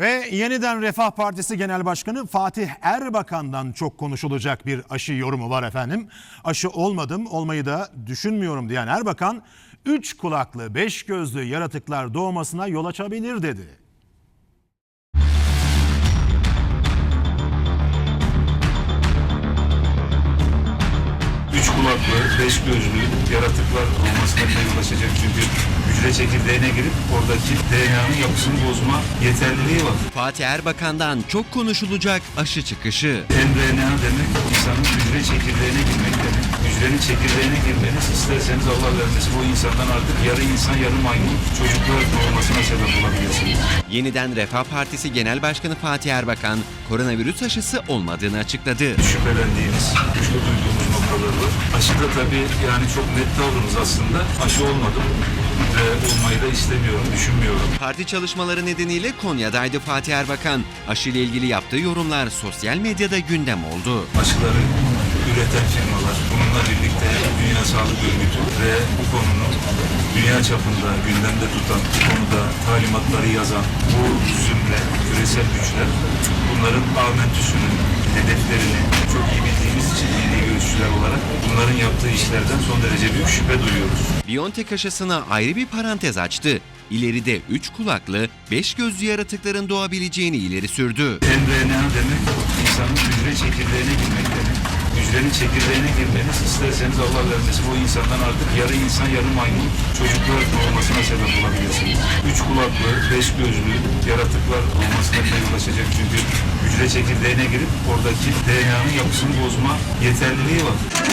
Ve yeniden Refah Partisi Genel Başkanı Fatih Erbakan'dan çok konuşulacak bir aşı yorumu var efendim. Aşı olmadım, olmayı da düşünmüyorum diyen Erbakan, üç kulaklı, beş gözlü yaratıklar doğmasına yol açabilir dedi. Üç kulaklı, beş gözlü yaratıklar olmasına açacak. Çünkü hücre çekirdeğine girip oradaki DNA'nın yapısını bozma yeterliliği var. Fatih Erbakan'dan çok konuşulacak aşı çıkışı. mRNA demek insanın hücre çekirdeğine girmek Hücrenin çekirdeğine girmeniz isterseniz Allah vermesin o insandan artık yarı insan yarı maymun çocuklar doğmasına sebep olabilirsiniz. Yeniden Refah Partisi Genel Başkanı Fatih Erbakan, koronavirüs aşısı olmadığını açıkladı. Şüphelendiğimiz, güçlü duyduğumuz noktalar var. Aşıda tabii yani çok net tavrımız aslında. Aşı olmadım ve olmayı da istemiyorum, düşünmüyorum. Parti çalışmaları nedeniyle Konya'daydı Fatih Erbakan. Aşı ile ilgili yaptığı yorumlar sosyal medyada gündem oldu. aşıları üreten firmalar, bununla birlikte Dünya Sağlık Örgütü ve bu konunun dünya çapında gündemde tutan, bu konuda talimatları yazan bu zümre, küresel güçler bunların amentüsünü, hedeflerini çok iyi bildiğimiz için dini görüşçüler olarak bunların yaptığı işlerden son derece büyük şüphe duyuyoruz. Biontech aşısına ayrı bir parantez açtı. İleride 3 kulaklı, 5 gözlü yaratıkların doğabileceğini ileri sürdü. mRNA demek insanın hücre çekirdeğine girmek Hücrenin çekirdeğine girmeniz isterseniz Allah vermesin o insandan artık yarı insan yarı maymun çocuklar doğmasına sebep olabilirsiniz. Üç kulaklı, beş gözlü yaratıklar olmasına bile yol açacak çünkü hücre çekirdeğine girip oradaki DNA'nın yapısını bozma yeterliliği var.